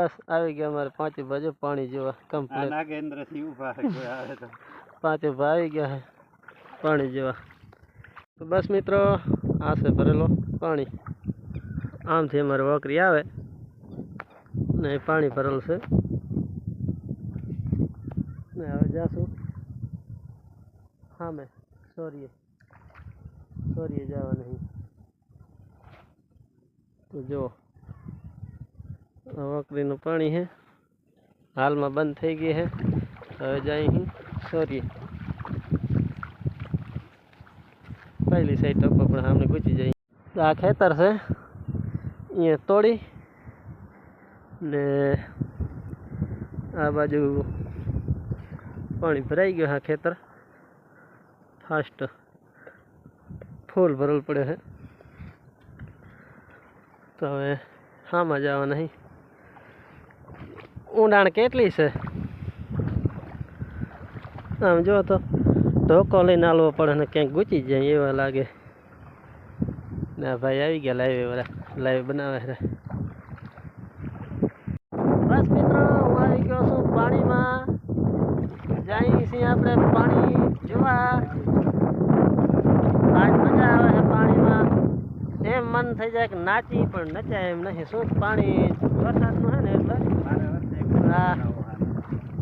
બસ આવી ગયા અમારે પાંચે બાજુ પાણી જેવા કમ્પ્લીટ નાગેન્દ્રથી ઊભા આવે તો. પાંચે ભા આવી ગયા પાણી જેવા. તો બસ મિત્રો આ છે ભરેલો પાણી. આમથી અમારે વોકરી આવે ને પાણી ભરેલું છે. ને હવે જાશું હા મેં સોરીએ. સોરીએ જવા નહીં તો જો આ વોકરીનું પાણી છે હાલમાં બંધ થઈ ગઈ છે હવે જાય અહીં સોરી પહેલી સાઈડ ટપ્પા પણ સામે ગુચી જાય. આ ખેતર છે. અહીંયા તોડી ને આ બાજુ પાણી ભરાઈ ગયું હા ખેતર. ફાસ્ટ ફૂલ ભરવું પડે છે તો હવે હામાં જવા નહીં ઊંડાણ કેટલી છે? આમ જો તો ઢોકો લઈને હાલવો પડે ને ક્યાંક ગુચી જાય એવા લાગે. ના ભાઈ, આવી ગયા લાઈવ વાળા. લાઈવ બનાવે છે. બસ મિત્રો, હું આવી ગયો છું પાણીમાં. જાય છીએ આપણે પાણી જોવા. આજ મજા આવે છે પાણીમાં. એમ મન થઈ જાય કે નાચી પણ નચાય એમ નહીં. શું પાણી વરસાદનું હોય ને એટલે? હા.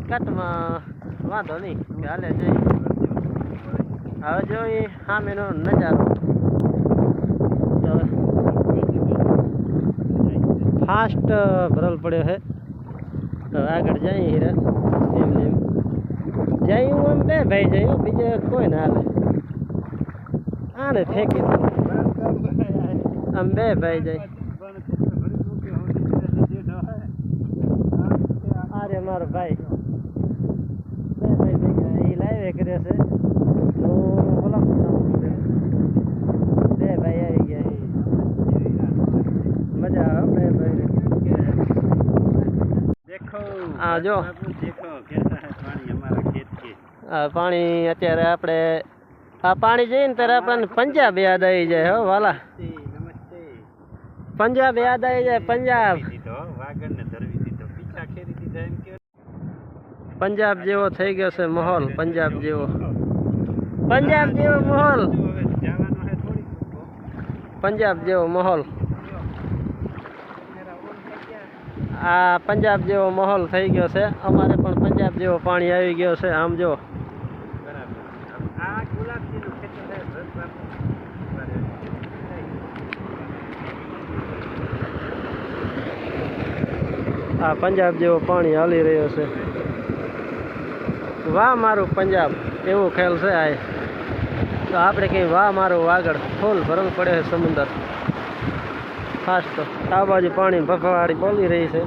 કટમાં વાંધો નહીં ચાલે જઈ હવે જોઈ સામેનો નજારો. તો ફાસ્ટ ભરલ પડ્યો છે. હવે આગળ જઈએ હીરા, એમ એમ. જઈ હું એમ બે ભાઈ જઈ બીજે કોઈ ના હાલે. આને ફેંકી. આમ બે ભાઈ જાય આ રે મારો ભાઈ. જો. પાણી અત્યારે આપણે આ પાણી જઈ ને ત્યારે આપણને પંજાબ યાદ આવી જાય હો વાલા. પંજાબ યાદ આવી જાય પંજાબ. પંજાબ જેવો થઈ ગયો છે માહોલ પંજાબ જેવો પંજાબ જેવો માહોલ હવે જવાનું હે થોડી પંજાબ જેવો માહોલ આ પંજાબ જેવો માહોલ થઈ ગયો છે અમારે પણ પંજાબ જેવો પાણી આવી ગયો છે આમ જો. બરાબર. આ ગુલાબજી નું ખેતર છે ભર ભર. આ પંજાબ જેવો પાણી હાલી રહ્યો છે. વાહ મારું પંજાબ એવું ખેલ છે આ? તો આપણે કંઈ વાહ મારું આગળ ફૂલ ભરવું પડે છે સમુદર. ફાસ્ટ આ બાજુ પાણી ભફવાડી બોલી રહી છે.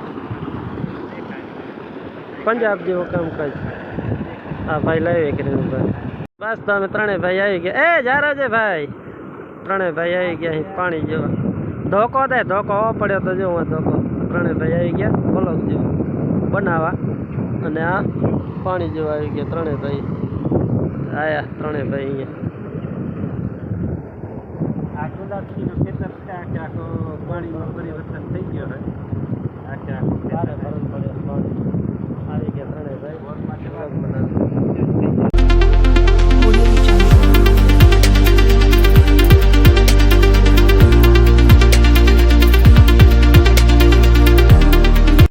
પંજાબ જેવું કામકાજ આ ભાઈ લાવી કરીને ભાઈ. બસ તો અમે ત્રણેય ભાઈ આવી ગયા. એ, જારા છે ભાઈ. ત્રણેય ભાઈ આવી ગયા અહીં પાણી જેવા. ધોકો દે, ધોકો પડ્યો તો જો હું ધોકો. ત્રણેય ભાઈ આવી ગયા. બોલો જેવું બનાવવા અને આ પાણી જેવા આવી ગયા, ત્રણેય ભાઈ. આયા, ત્રણેય ભાઈ અહીંયા. પાણીમાં પરિવર્તન થઈ ગયો હોય, આખે આખું